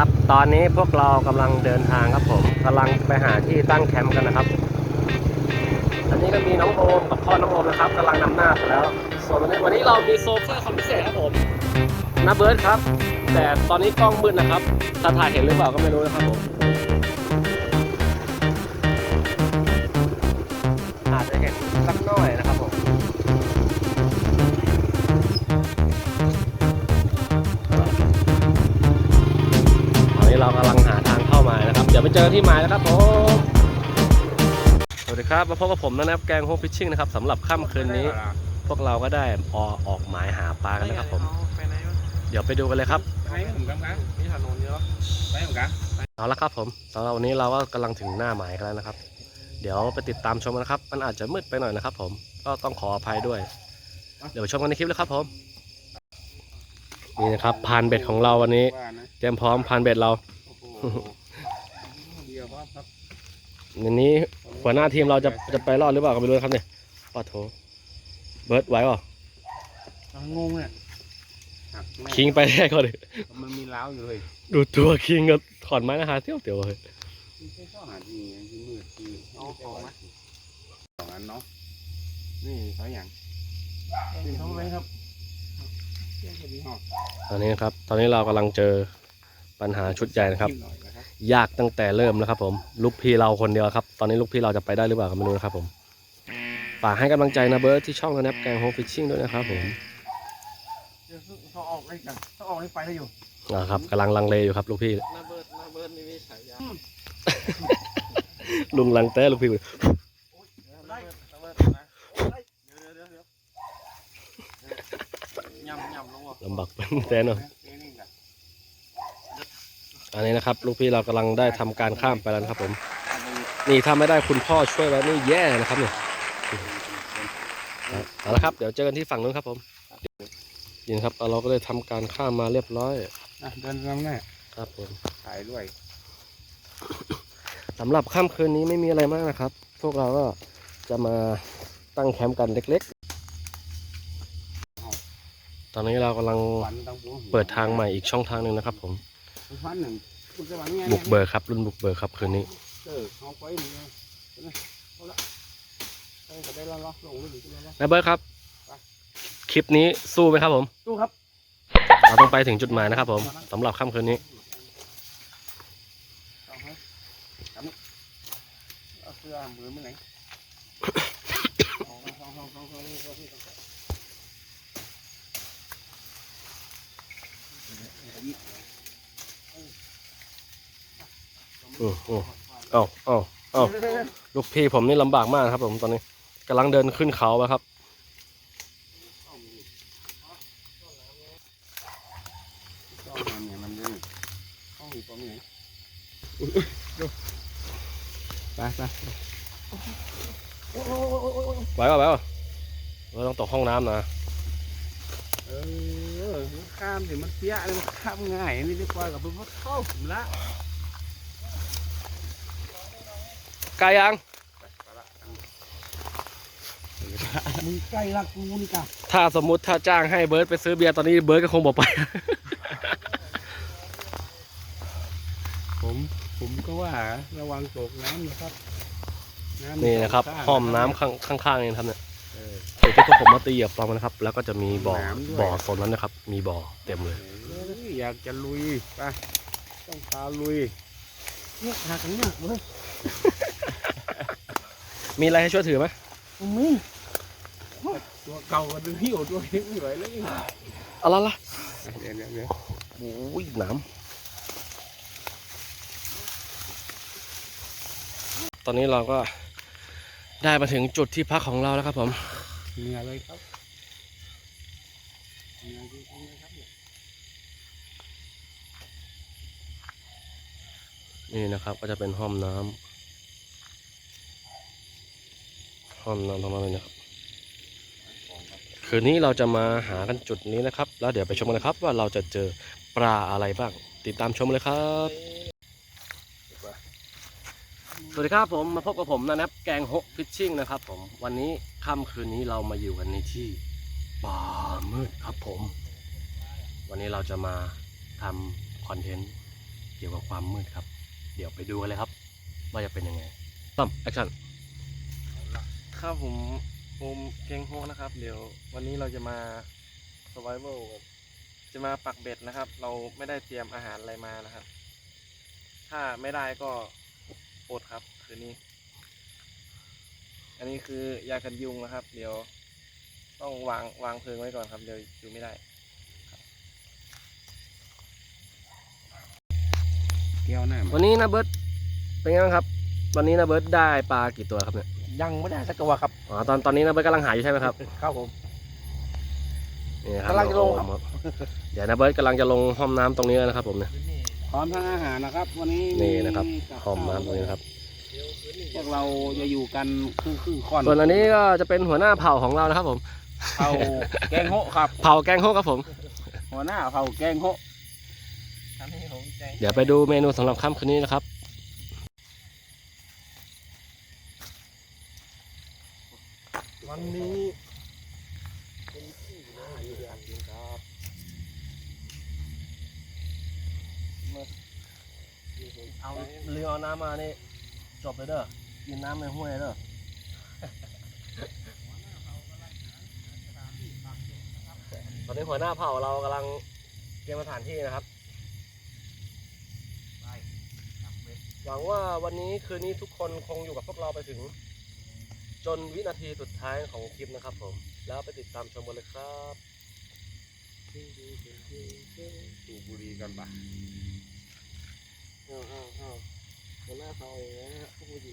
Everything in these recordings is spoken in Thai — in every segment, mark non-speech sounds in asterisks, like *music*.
ครับ ตอนนี้พวกเรากำลังเดินทางครับผมกำลังไปหาที่ตั้งแคมป์กันนะครับ อันนี้ก็มีน้องโอมกับพ่อน้องโอมนะครับกำลังนำหน้าไปแล้ว ส่วนวันนี้วันนี้เรามีโซเฟอร์คนพิเศษครับผมน้าเบิร์ดครับ แต่ตอนนี้กล้องมืดนะครับถ้าถ่ายเห็นหรือเปล่าก็ไม่รู้นะครับผมอาจจะเห็นสักหน่อยนะครับผม เรากำลังหาทางเข้าหมายนะครับ เดี๋ยวไปเจอที่หมายแล้วครับผมสวัสดีครับ มาพบกับผมนะครับแกงโฮมฟิชชิ่งนะครับสำหรับค่ำคืนนี้ พวกเราก็ได้ออออกหมายหาปลากันนะครับผมไปไหนวะเดี๋ยวไปดูกันเลยครับไปไหนผมกำกันมีถนนเยอะไปผมกันเอาละครับผมสำหรับวันนี้เราก็กำลังถึงหน้าหมายกันแล้วนะครับ เดี๋ยวไปติดตามชมกันนะครับ มันอาจจะมืดไปหน่อยนะครับ ผมก็ต้องขออภัยด้วย เดี๋ยวไปชมกันในคลิปเลยครับผมนี่นะครับพานเบ็ดของเราวันนี้ว่านะเตรียมพร้อมพานเบ็ดเราโอ้โห เดียวครับครับวันนี้หัวหน้าทีมเราจะจะไปรอดหรือเปล่าก็ไม่รู้นะครับเนี่ยปอโถเบิร์ดไหวเปล่างงเนี่ยหักแม่คิงไปได้ก่อนเลยมันมีล้าวอยู่เลยดูตัวคิงก็ถอนไม้นะฮะเที่ยวเตี๋ยวเลย ไม่ใช่ข้อหาที่ที่มืดที่เอาของมาสองอันเนาะนี่เขาอย่างเป็นเขาไหมครับเที่ยงกันดีหรอตอนนี้นะครับ ตอนนี้เรากำลังเจอ ปัญหาชุดใหญ่นะครับหน่อยนะครับ ยากตั้งแต่เริ่มแล้วครับผมลูกพี่เราคนเดียวครับ ตอนนี้ลูกพี่เราจะไปได้หรือเปล่าก็ไม่รู้นะครับผมฝากให้กำลังใจนะเบิร์ดที่ช่องนะแกงโฮมฟิชชิ่งด้วยนะครับผมเดี๋ยวเขาออกได้กันเขาออกได้ไปได้อยู่นะครับกำลังลังเลอยู่ครับลูกพี่นาเบิร์ดนาเบิร์ดนี่มีฉายาลุงลังเต้ลูกพี่ได้นาเบิร์ดนะเดี๋ยวเดี๋ยวเดี๋ยวยำยำลงวะลำบากเป็นแต้เนาะ อันนี้นะครับ ลูกพี่เรากำลังได้ทำการข้ามไปแล้วนะครับผม นี่ถ้าไม่ได้คุณพ่อช่วยไว้นี่แย่นะครับเนี่ยเอาละครับ เดี๋ยวเจอกันที่ฝั่งนู้นครับผมนี่นะครับเราก็ได้ทำการข้ามมาเรียบร้อยอะเดินนำหน้าครับผมถ่ายด้วยสำหรับค่ำคืนนี้ไม่มีอะไรมากนะครับ พวกเราก็จะมาตั้งแคมป์กันเล็กๆ ตอนนี้เรากำลังฝันต้องหัวหัวเปิดทางใหม่อีกช่องทางหนึ่งนะครับผม ฝันหนึ่งคุณจะหวังไงบุกเบิกครับรุ่นบุกเบิกครับคืนนี้เออเอาไปนี่นะเอาละเอาก็ได้แล้วล็อกลงเลยดีแล้วนายเบิร์ดครับ คลิปนี้สู้ไหมครับผมตู้ครับ เราต้องไปถึงจุดหมายนะครับผมสำหรับค่ำคืนนี้เอาให้ครับนี่เอาเสื้อมือไม่ไหนเอาเอาเอาเอาเอาเอาเอาอืออือเอ้าเอ้าเอ้ลูกพี่ผมนี่ลำบากมากครับ ผมตอนนี้กำลังเดินขึ้นเขาแล้วครับ ไปไปไหวป่ะไหวป่ะเราต้องตกห้องน้ำนะ เออข้ามสิมันเสียเลยมันข้ามง่ายนี่ดีกว่ากับเพิ่งเข้าผมละ ไกลยังมึงใกล้ละกูนี่กะถ้าสมมุติถ้าจ้างให้เบิร์ดไปซื้อเบียร์ตอนนี้เบิร์ดก็คงบอกไป ผมผมก็ว่าระวังตกน้ำนะครับำนี่นะครับข้างห้อมน้ำข้างข้างๆนี่นะครับเนี่ยเออเดี๋ยวที่พวกผมมาตีเหยียบปลอมนะครับ แล้วก็จะมีบ่อน้ำด้วยบ่อโซนนั้นนะครับ มีบ่อเต็มเลย เอ้ยอยากจะลุยไปต้องพาลุยเนี่ยหากันยากเว้ย มีอะไรให้ช่วยถือไหมมึงตัวเก่ากันหิ้วตัวเองไม่ไหวแล้วเอาละละเดี๋ยวเดี๋ยวเดี๋ยวโอ้ยหน้ำตอนนี้เราก็ได้มาถึงจุดที่พักของเราแล้วครับผมเหนื่อยเลยครับเหนื่อยจริงๆเลยครับเนี่ยนี่นะครับก็จะเป็นห้องน้ำ ห้องน้ำตรงนั้นเลยนะครับ คืนนี้เราจะมาหากันจุดนี้นะครับ แล้วเดี๋ยวไปชมกันนะครับ ว่าเราจะเจอปลาอะไรบ้าง ติดตามชมเลยครับ สวัสดีครับผมมาพบกับผมนะแนบแกงฮกฟิชชิ่งนะครับ ผมวันนี้ค่ำคืนนี้เรามาอยู่กันในที่ป่ามืดครับผม วันนี้เราจะมาทำคอนเทนต์เกี่ยวกับความมืดครับ เดี๋ยวไปดูกันเลยครับ ว่าจะเป็นยังไงตั้มแอคชั่น ครับผมโอมเกงโฮนะครับ เดี๋ยววันนี้เราจะมา survival กันจะมาปักเบ็ดนะครับ เราไม่ได้เตรียมอาหารอะไรมานะครับ ถ้าไม่ได้ก็อดครับ คืนนี้ อันนี้คือยากันยุงนะครับ เดี๋ยวต้องวางวางเพลิงไว้ก่อนครับ เดี๋ยวอยู่ไม่ได้ เกี่ยวหน้าวันนี้นะเบิร์ตเป็นไงบ้างครับ วันนี้นะเบิร์ตได้ปลากี่ตัวครับเนี่ย ยังไม่ได้สักตัวครับอ๋อตอนตอนนี้นะเบิร์ตกำลังหาอยู่ใช่ไหมครับครับผมนี่นะครับกำลังจะลงครับโอ้โหเดี๋ยวนะเบิร์ตกำลังจะลงห้องน้ำตรงนี้แล้วนะครับ ผมเนี่ยพร้อมทั้งอาหารนะครับ วันนี้นี่นะครับกับห้องน้ำตรงนี้นะครับพวกเราจะอยู่กันครึ่งครึ่งๆค่อนส่วนอันนี้ก็จะเป็นหัวหน้าเผ่าของเรานะครับ ผมเผาแกงโฮะครับ เผ่าแกงโฮกครับผม หัวหน้าเผาแกงโฮะอันนี้ผมแจ้งเดี๋ยวไปดูเมนูสำหรับค่ำคืนนี้นะครับ วันนี้เป็นที่น่าอยู่อย่างจริงครับ เอาเรือเอาน้ำมานี่จบเลยเด้อกินน้ำในห้วยเด้อตอนนี้หัวหน้าเผ่าเรากำลังเตรียมสถานที่นะครับหวังว่าวันนี้คืนนี้ทุกคนคงอยู่กับพวกเราไปถึง จนวินาทีสุดท้ายของคลิปนะครับผม แล้วไปติดตามชมกันเลยครับสูบบุหรี่กันปะ อ้าเอาเอาหัวหน้าเขาอย่างเงี้ยพูดดี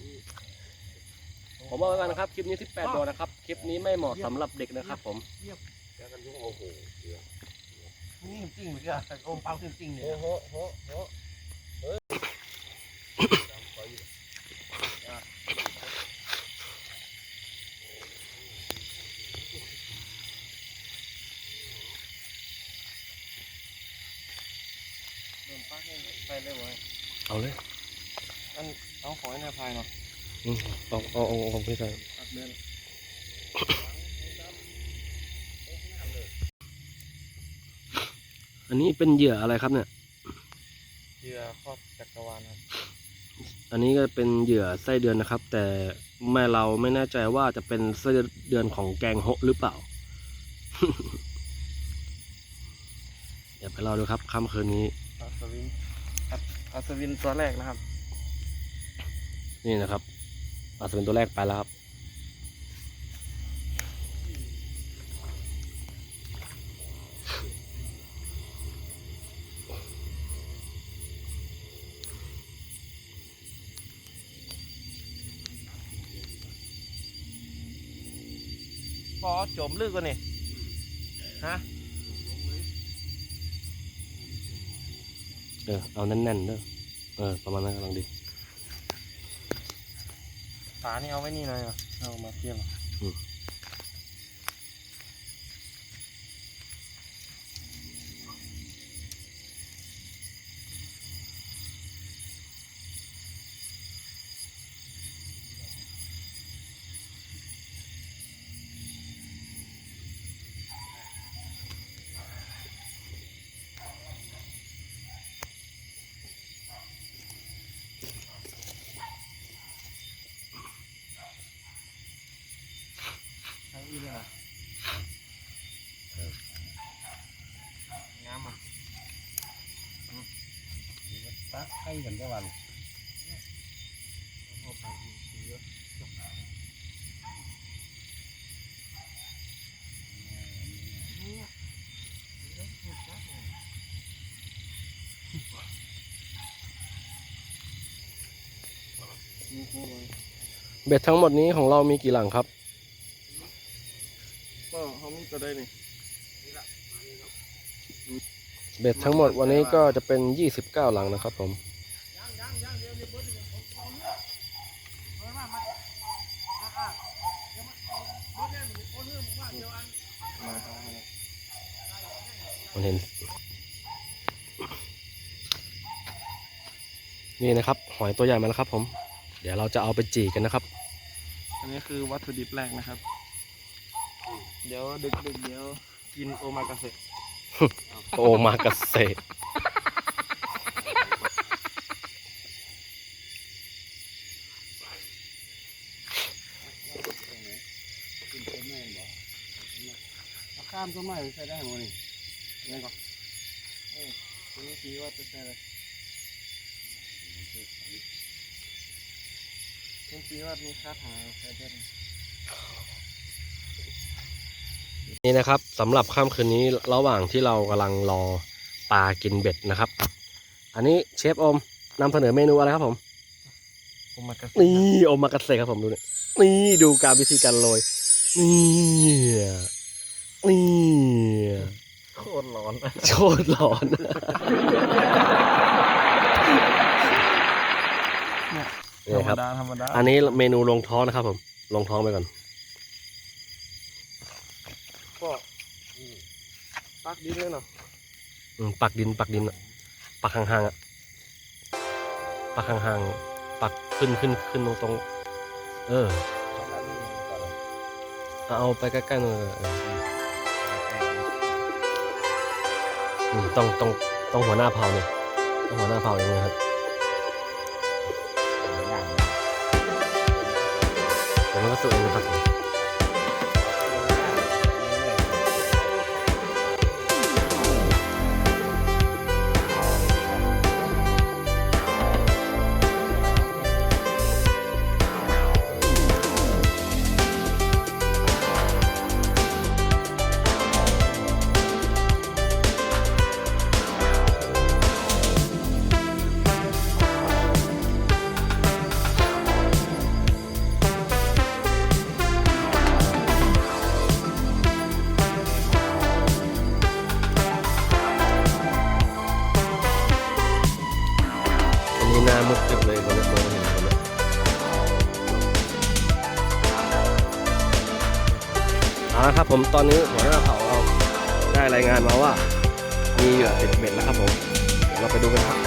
ผมบอกไว้ก่อนนะครับ คลิปนี้ 18โดนนะครับ คลิปนี้ไม่เหมาะสำหรับเด็กนะครับผม แกกันยุ่งโอ้โหเสือนี่จริงเหมือนกันโอมเปาจริงๆเนี่ยโหโหโหโดนปักให้ไปเลยเว้ย เอาเลยอันเอาขอให้นายพายหน่อยอืมเอาเอาเอาเอาของพี่ใส่ปักเดินอันนี้เป็นเหยื่ออะไรครับเนี่ย เหยื่อครอบจักรวาลครับอันนี้ก็เป็นเหยื่อไส้เดือนนะครับ แต่แม่เราไม่แน่ใจว่าจะเป็นไส้เดือนของแกงโฮะหรือเปล่า เดี๋ยวไปรอดูครับค่ำคืนนี้ อัศวินอัศอัศวินตัวแรกนะครับ นี่นะครับอาจจะเป็นตัวแรกไปแล้วครับ พอจมลึกกว่านี่ฮะ เออเอาแน่นๆเด้อเออประมาณนั้นกำลังดีฝานี่เอาไว้นี่หน่อยเหรอเอามาเทียบอืม ใช้อีกเลยนะงามอะ ตัก ให้กันได้วันเอาไปดีเยอะเบ็ดทั้งหมดนี้ของเรามีกี่หลังครับก็เขามีตัวได้นี่เบ็ดทั้งหมดวันนี้ก็จะเป็น 29 หลังนะครับผม นเห็น นี่นะครับ หอยตัวใหญ่มาแล้วครับ ผม เดี๋ยวเราจะเอาไปจีกันนะครับ อันนี้คือวัตถุดิบแรกนะครับ เดี๋ยวดึกดึกเดี๋ยวกินโอมากาเสะโอมากาเสะข้ามก็ไม่ใช้ได้หมดนี่ ยังก็ตัวนี้สีว่าจะใช่เลยคุณสีว่ามีคาถาใช้ได้ไหมนี่นะครับสำหรับค่ำคืนนี้ระหว่างที่เรากำลังรอปลากินเบ็ดนะครับ อันนี้เชฟโอมนำเสนอเมนูอะไรครับผมผมมากระนี่โอมากาเสะครับผมดูเนี่ยนี่ดูการวิธีการโรยนี่นี่ โคตรร้อนโคตรร้อน ธรนี่รมครับ ดาธรรมดาอันนี้เมนูลงท้องนะครับ ผม ลงท้องไปก่อน ก็ปักดีเลยเนาะอืมปักดินปักดินอะปักห่างๆอะปักห่างๆปักขึ้นขึ้นขึ้นตรงตรงๆเออ เอาไปใกล้ๆหน่อยเออ ต้องต้องต้องหัวหน้าเผาเนี่ยต้องหัวหน้าเผาอย่างเงี้ยครับเดี๋ยวมันก็สุกเองนะครับ ผมตอนนี้หัวหน้าเผาเราได้รายงานมาว่า มีเหยื่อติดเบ็ดแล้วครับผม เดี๋ยวเราไปดูกันครับ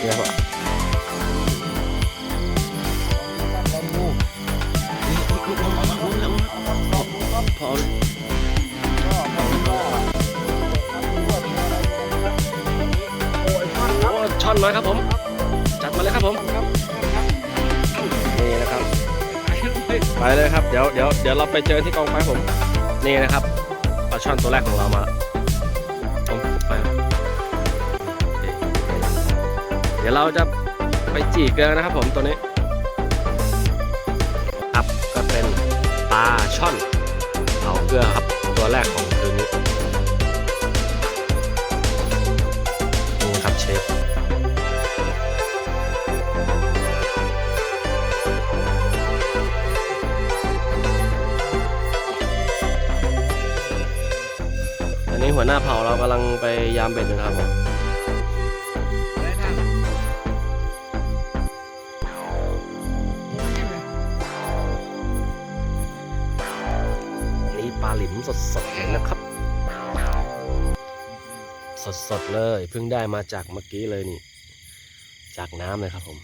เนี่ยครับพอโอ้ช่อนน้อยครับผม เลยครับ เดี๋ยวเดี๋ยวเดี๋ยวเราไปเจอที่กองไฟผม นี่นะครับปลาช่อนตัวแรกของเรามาผมไปเดี๋ยวเราจะไปจีเกลือนะครับผมตัวนี้ ครับก็เป็นปลาช่อนเผาเกลือครับ หัวหน้าเผ่าเรากำลังไปยามเบ็ดอยู่นะครับผมนนี้ปลาหลิมสดๆเลยนะครับ สดๆเลยเพิ่งได้มาจากเมื่อกี้เลยนี่ จากน้ำเลยครับผม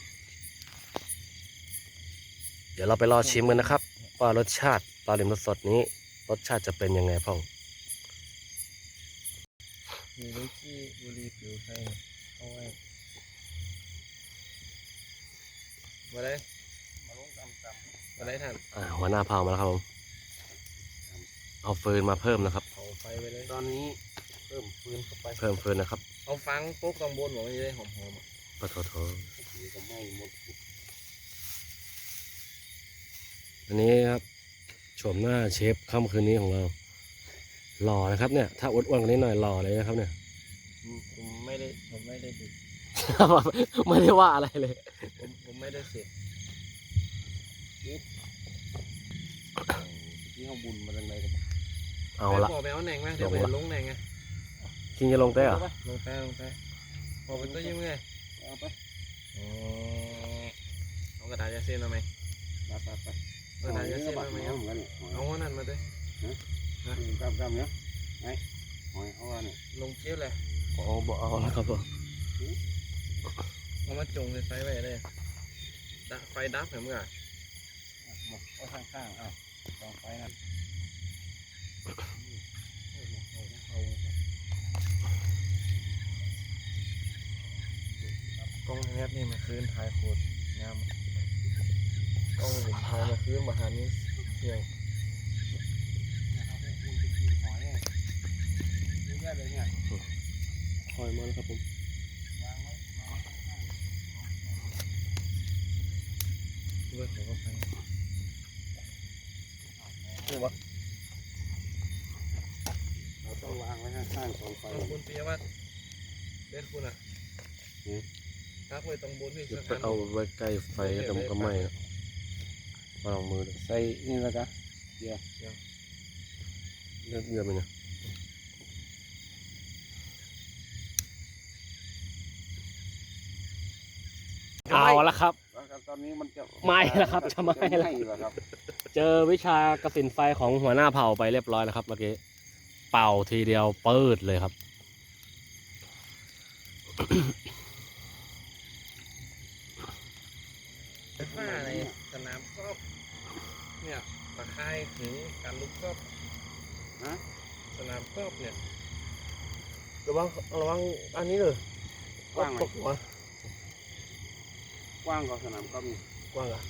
เดี๋ยวเราไปรอชิมกันนะครับ ว่ารสชาติปลาหลิมสดๆนี้ รสชาติจะเป็นยังไงพ่อง มีวิกี้บุรีผิวให้เอาไว้มาได้มาลงตำตำมาได้ท่านอ่าหัวหน้าเผ่ามาแล้วครับผม เอาฟืนมาเพิ่มนะครับ เอาไฟไปเลย ตอนนี้เพิ่มฟืนเข้าไป เพิ่มฟืนนะครับ เอาฟังปุ๊บตรงบนบอกว่าจะได้หอมๆอะปะโถโถถือก็ไม่หมดอันนี้ครับโฉมหน้าเชฟค่ำคืนนี้ของเรา หล่อนะครับเนี่ย ถ้าอ้วนๆกว่านี้หน่อยหล่อเลยนะครับเนี่ย ผมผมไม่ได้ผมไม่ได้ดิไม่ได้ว่าอะไรเลย ผมผมไม่ได้เสร็จที่เขาบุญมาจังไรกันเอาละ ไปบอกไปเอาแหน่งมาเดี๋ยวไปลงละ ลงแหน่งไงคิงจะลงได้เหรอ ลงแป้ลงแป้พอเป็นตัวยิ้มไงเอาไปอ๋อเอากระดาษยาเส้นมาไหมไปไปไปเอากระดาษยาเส้นมาไหมเอาเอาเหมือนกันเนี่ยเอาหัวนั่นมาด้วย กำกำเนี้ยไงหอยเอาเนี่ยลงเจี๊ยบเลยโอ้บอกเอาแล้วครับผมเอามาจงเลยไฟไว้เลยดับไฟดับเหมือนกันเอาข้างๆเอาลองไปนะกล้องแนบนี่มาคืนถ่ายโคตรงามกล้องผมถ่ายมาคืนมาหานี้เสียง เลยเนี่ยคอยมาแล้วครับผมวางไว้วางไว้ข้างเลือดของเขาไปๆเราต้องวางไว้ข้างๆกองไฟตรงบนเปียว่าเบสคุณอะทักไว้ตรงบนพี่จะสักไปอันเอาไว้ใกล้ไฟก็ก็ไหม้นะมาลองมือดูใส่นี่แล้วจ้ะเลือดเลือดไปเนี่ย เอาละครับแล้วก็ตอนนี้มันจะไหม้แล้วครับจะไหม้แล้ว แล้วครับเจอวิชากระสินไฟของหัวหน้าเผ่าไปเรียบร้อยแล้วครับเมื่อกี้เป่าทีเดียวปืดเลยครับไฟฟ้าในสนามกอล์ฟเนี่ยตะไคร้ถึงการลุกกอล์ฟฮะสนามกอล์ฟเนี่ยระวังระวังอันนี้เลยกว้างไหม ตกหัว กว้างกว่าสนามก็มีกว้างอะ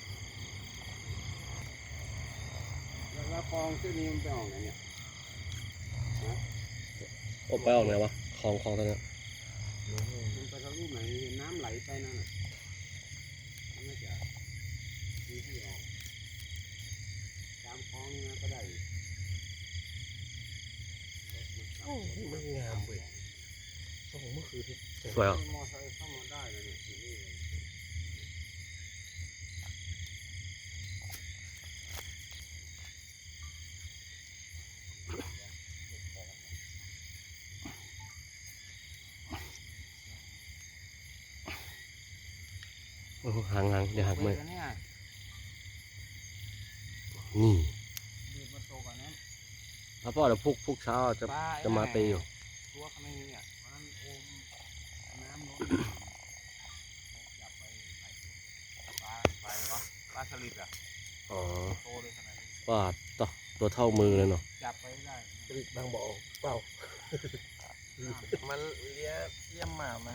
แล้วแล้วคลองที่นี้มันไปออกไหนเนี่ยโอ้ไปออกไหนวะคลองคลองตอนเนี้ยมันไปทางรูปไหนเห็นน้ำไหลไปนั่นน่ะมันน่าจะมีที่ออกตามคลองนี่นะก็ได้อยู่โอ้มันงามเว้ยโอ้โหเมื่อคืนที่สวยอะ มอไซค์เข้ามาได้เลยเนี่ยอยู่นี่เลย โอ้โหหางหางเดี๋ยวหักมือเว้ยเนี่ยนี่ดูดมาโตกว่านั้นแล้วพ่อเดี๋ยวพุกพุกเช้าจะปลาไอ้จะมาตีอยู่ตัวข้างในเนี่ยมันโอมน้ำล้นจับไปใส่ปลาไปปะปลาสลิดอะอ๋อโตเลยขนาดนี้ปาดต่อตัวเท่ามือเลยเนาะจับไปได้ผลิตบางบ่อเปล่ามันเลี้ยเลี้ยมหมามา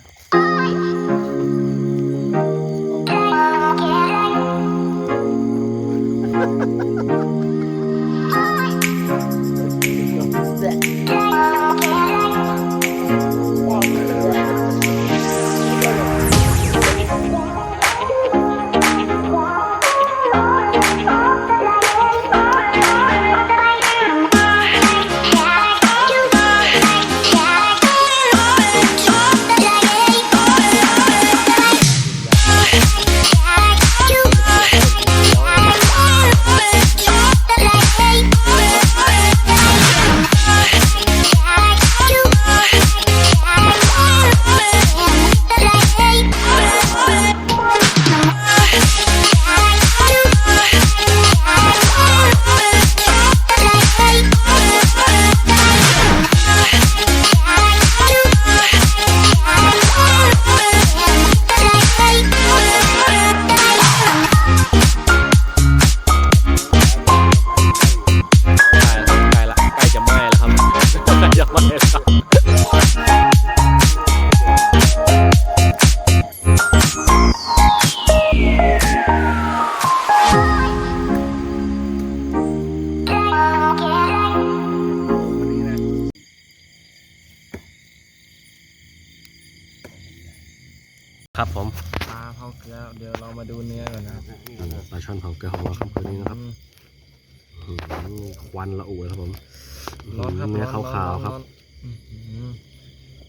Okay. *laughs*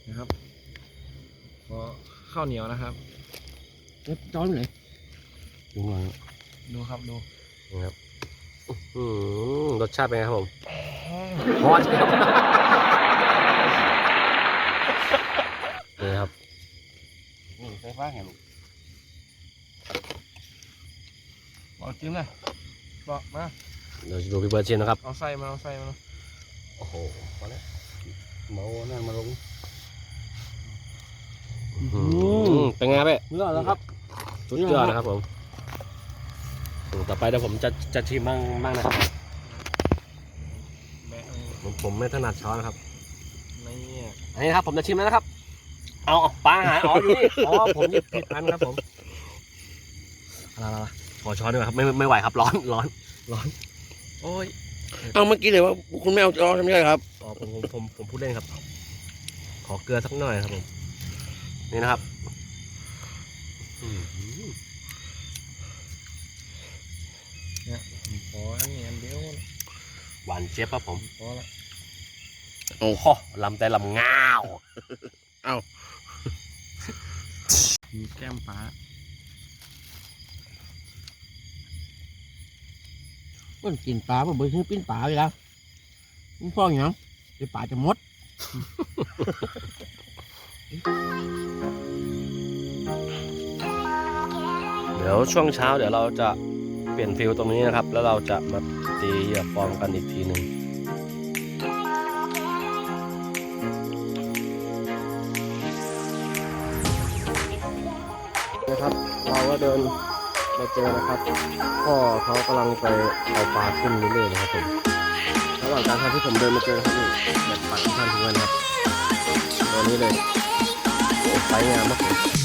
นะครับขอข้าวเหนียวนะครับจ้อนเลยดูหลังดูครับดูนะครับอื้อหือรสชาติเป็นไงครับผมฮอตนี่ครับนี่ไฟฟ้าเห็นบอกจิ้มเลยบอกมาเดี๋ยวจะดูพี่เบิร์ดชิมนะครับ เอาไส้มาเอาไส้มาโอ้โหพอแล้วเมานั่นมาลงอื้อหือ เป็นไงเป้เมื่อแล้วครับสุดยอดนะครับผมอืมต่อไปเดี๋ยวผมจะจะชิมบ้างบ้างนะครับแบะผมผมไม่ถนัดช้อนนะครับนี่อันนี้ครับ ผมจะชิมแล้วนะครับเอาเอาปลาหายอ๋ออยู่นี่อ๋อผมหยิบผิดอันครับผมอะไรอะไรขอช้อนด้วยครับไม่ไม่ไหวครับร้อนร้อนร้อน โอ้ยเอาเมื่อกี้เลยว่าคุณไม่เอาจอทำไมครับอ๋อผมผมผมผมพูดเล่นครับ ขอเกลือสักหน่อยครับผม นี่นะครับอืมขออันนี้อันเดียวหวานเจี๊ยบครับผมพอละโอ้โหลำแต่ลำง่าวมีแก้มปลามันกินปลาบ่เบิ่งคือปิ้นปลาอยู่แล้วมันฟ้องหยังเดี๋ยวปลาจะหมด เดี๋ยวช่วงเช้าเดี๋ยวเราจะเปลี่ยนฟิลตรงนี้นะครับ แล้วเราจะมาตีเหยื่อฟองกันอีกทีหนึ่งนะครับ เราก็เดินมาเจอนะครับ พ่อเขากำลังไปเอาปลาขึ้นเรื่อยๆนะครับผมระหว่างการทำที่ผมเดินมาเจอครับนี่แบบปัดท่านทุกวันครับตัวนี้เลย โอ้ไซส์งามมากผม